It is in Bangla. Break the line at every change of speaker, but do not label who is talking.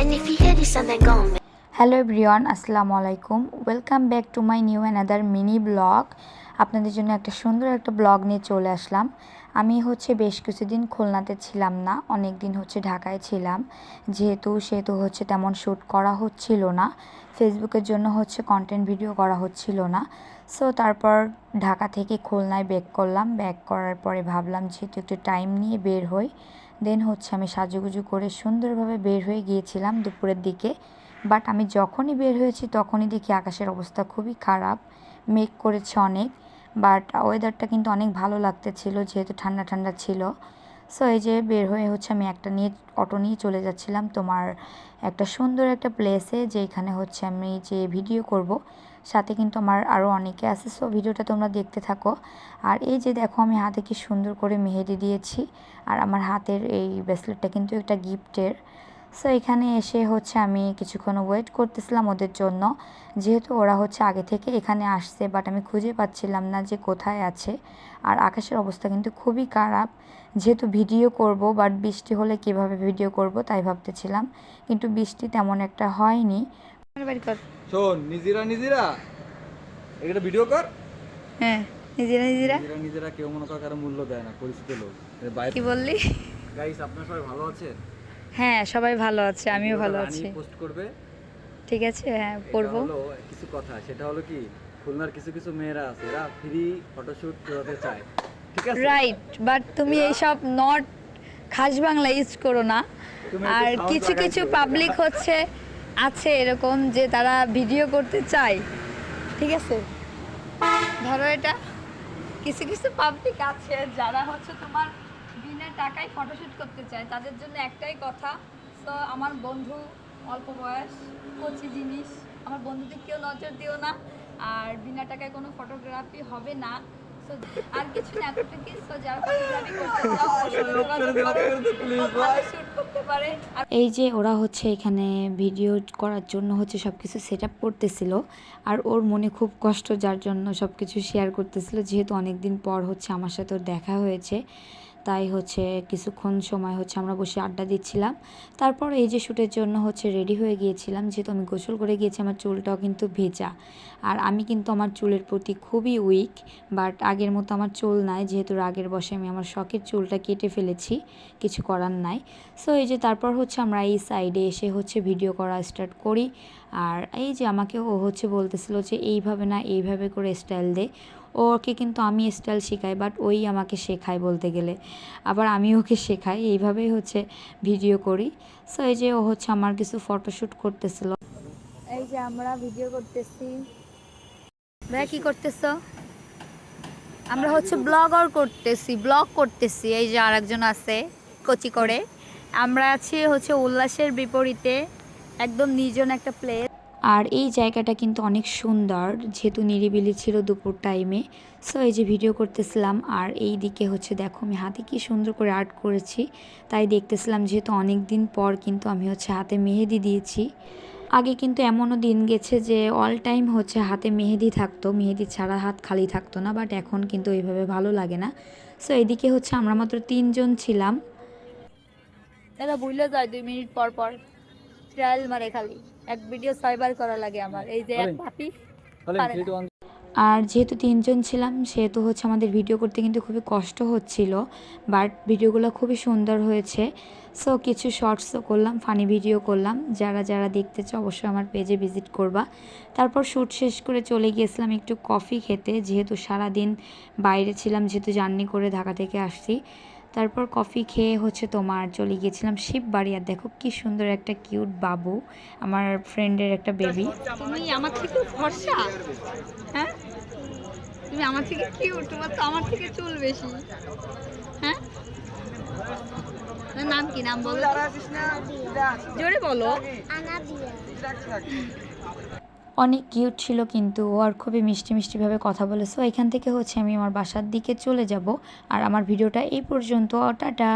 and if you hear this on the gong hello everyone assalamualaikum. Welcome back to my new another mini blog আপনাদের জন্য একটা সুন্দর একটা ব্লগ নিয়ে চলে আসলাম। আমি হচ্ছে বেশ কিছুদিন খুলনাতে ছিলাম না অনেক দিন হচ্ছে ঢাকায় ছিলাম। যেহেতু, সেহেতু হচ্ছে তেমন শ্যুট করা হচ্ছিল না, ফেসবুকের জন্য হচ্ছে কন্টেন্ট ভিডিও করা হচ্ছিল না। সো তারপর ঢাকা থেকে খুলনায় ব্যাক করলাম। ব্যাক করার পরে ভাবলাম, যেহেতু একটু টাইম নিয়ে বের হই দেন হচ্ছে আমি সাজুগুজু করে সুন্দরভাবে বের হয়ে গিয়েছিলাম দুপুরের দিকে। বাট আমি যখনই বের হয়েছি, তখনই দেখি আকাশের অবস্থা খুবই খারাপ। মেঘ করেছে অনেক। বাট ওয়েদারটা কিন্তু অনেক ভালো লাগতেছিল, যেহেতু ঠান্ডা ঠান্ডা ছিল। সো এই যে বের হয়ে হচ্ছে আমি একটা নিয়ে, অটো নিয়ে চলে যাচ্ছিলাম তোমার একটা সুন্দর একটা প্লেসে যেখানে হচ্ছে আমি যে ভিডিও করব। সাথে কিন্তু আমার আরও অনেকে আছে সো ভিডিওটা তোমরা দেখতে থাকো। আর এই যে দেখো আমি হাতে কি সুন্দর করে মেহেদি দিয়েছি। আর আমার হাতের এই ব্রেসলেটটা কিন্তু একটা গিফটের সো এখানে এসে হচ্ছে আমি কিছুক্ষণ ওয়েট করতেছিলাম ওদের জন্য। যেহেতু ওরা হচ্ছে আগে থেকে এখানে আসছে বাট আমি খুঁজে পাচ্ছিলাম না যে কোথায় আছে। আর আকাশের অবস্থা কিন্তু খুবই খারাপ। যেহেতু ভিডিও করব বাট বৃষ্টি হলে কীভাবে ভিডিও করব তাই ভাবতেছিলাম। কিন্তু বৃষ্টি তেমন একটা হয়নি।
শোন নিজেরা নিজেরা। এটা ভিডিও কর।
হ্যাঁ নিজেরা নিজেরা।
নিজেরা নিজেরা কেউ মনে কর কারও মূল্য দেয় না পরিচিত লোক।
কি বললি?
গাইস আপনারা সবাই ভালো আছেন?
হ্যাঁ সবাই ভালো আছে আমিও ভালো আছি।
পোস্ট করবে।
ঠিক আছে হ্যাঁ পড়ব।
কিছু কথা সেটা হলো কি খুলনার কিছু কিছু মেয়েরা আছে এরা ফ্রি ফটোশুট করাতে চায়। ঠিক আছে?
রাইট বাট তুমি এইসব নট খাস বাংলা ইউজ করো না। আর কিছু কিছু পাবলিক হচ্ছে আছে এরকম যে তারা ভিডিও করতে চায়। ঠিক আছে? ধরো এটা কিছু কিছু পাবলিক আছে যারা হচ্ছে তোমার টাকায় ফটোশুট করতে চায় তাদের জন্য একটাই কথা তো আমার বন্ধু অল্প বয়স কচি জিনিস আমার বন্ধুদের কেউ নজর দিও না আর বিনা টাকায় কোনো ফটোগ্রাফি হবে না। আর কিছু না এতটুকুই। So, যারা ফটোগ্রাফি করতে চাও পারে। এই যে ওরা হচ্ছে এখানে ভিডিও করার জন্য হচ্ছে সব কিছু সেট আপ করতেছিল আর ওর মনে খুব কষ্ট যার জন্য সব কিছু শেয়ার করতেছিল যেহেতু অনেক দিন পর হচ্ছে আমার সাথে ওর দেখা হয়েছে। তাই হচ্ছে কিছুক্ষণ সময় হচ্ছে আমরা বসে আড্ডা দিচ্ছিলাম। তারপর এই যে শ্যুটের জন্য হচ্ছে রেডি হয়ে গিয়েছিলাম, যেহেতু আমি গোসল করে গিয়েছি, আমার চুলটাও কিন্তু ভেজা। আর আমি কিন্তু আমার চুলের প্রতি খুবই উইক বাট আগের মতো আমার চুল নাই, যেহেতু রাগের বসে আমি আমার শখের চুলটা কেটে ফেলেছি, কিছু করার নাই। সো এই যে তারপর হচ্ছে আমরা এই সাইডে এসে হচ্ছে ভিডিও করা স্টার্ট করি। আর এই যে আমাকে ও হচ্ছে বলতেছিল যে, এইভাবে না, এইভাবে করে স্টাইল দে। ওকে কিন্তু আমি স্টাইল শেখাই বাট ওই আমাকে শেখায় বলতে গেলে। আবার আমি ওকে শেখাই, এইভাবেই হচ্ছে ভিডিও করি। সো এই যে ও হচ্ছে আমার কিছু ফটোশ্যুট করতেছিল। এই যে আমরা ভিডিও করতেছি। ভাই কি করতেছো? আমরা হচ্ছে ব্লগার করতেছি ব্লগ করতেছি। এই যে আরেকজন আছে, কচি করে। আমরা আছি হচ্ছে উল্লাসের বিপরীতে, একদম নির্জন একটা প্লেস আর এই জায়গাটা কিন্তু অনেক সুন্দর, যেহেতু নিরিবিলি ছিল দুপুর টাইমে সো এই যে ভিডিও করতেছিলাম, আর এই দিকে হচ্ছে দেখো আমি হাতে কি সুন্দর করে আর্ট করেছি। তাই দেখতেছিলাম যেহেতু অনেক দিন পর কিন্তু আমি হচ্ছে হাতে মেহেদি দিয়েছি। আগে কিন্তু এমনও দিন গেছে যে অল টাইম হচ্ছে হাতে মেহেদি থাকতো, মেহেদি ছাড়া হাত খালি থাকতো না বাট এখন কিন্তু ওইভাবে ভালো লাগে না। সো এদিকে হচ্ছে আমরা মাত্র তিনজন ছিলাম। দাদা, ভুলে যায় দুই মিনিট পর পর। ট্রায়াল মারে খালি। এক ভিডিও ছয়বার করা লাগে আমার। এই যে এক
ওয়ান
আর যেহেতু তিনজন ছিলাম সেহেতু হচ্ছে আমাদের ভিডিও করতে কিন্তু খুবই কষ্ট হচ্ছিল বাট ভিডিওগুলো খুবই সুন্দর হয়েছে। সো কিছু শর্টসও করলাম ফানি ভিডিও করলাম। যারা যারা দেখতে চাও অবশ্যই আমার পেজে ভিজিট করবা। তারপর শ্যুট শেষ করে চলে গিয়েছিলাম একটু কফি খেতে যেহেতু সারা দিন বাইরে ছিলাম যেহেতু জার্নি করে ঢাকা থেকে আসছি। তারপর কফি খেয়ে হচ্ছে তোমার চলে গিয়েছিলাম শিববাড়ি। আর দেখো কি সুন্দর একটা কিউট বাবু আমার ফ্রেন্ডের একটা বেবি তুমি আমার থেকে ভরসা? হ্যাঁ? তুমি আমার থেকে কিউট তোমার তো আমার থেকে চুল বেশি। হ্যাঁ? নাম কি? নাম বলো জোরে বলো। অনেক কিউট ছিল কিন্তু ও আর খুবই মিষ্টি মিষ্টিভাবে কথা বলে। সো এখান থেকে হচ্ছে আমি আমার বাসার দিকে চলে যাব। আর আমার ভিডিওটা এই পর্যন্ত। টাটা!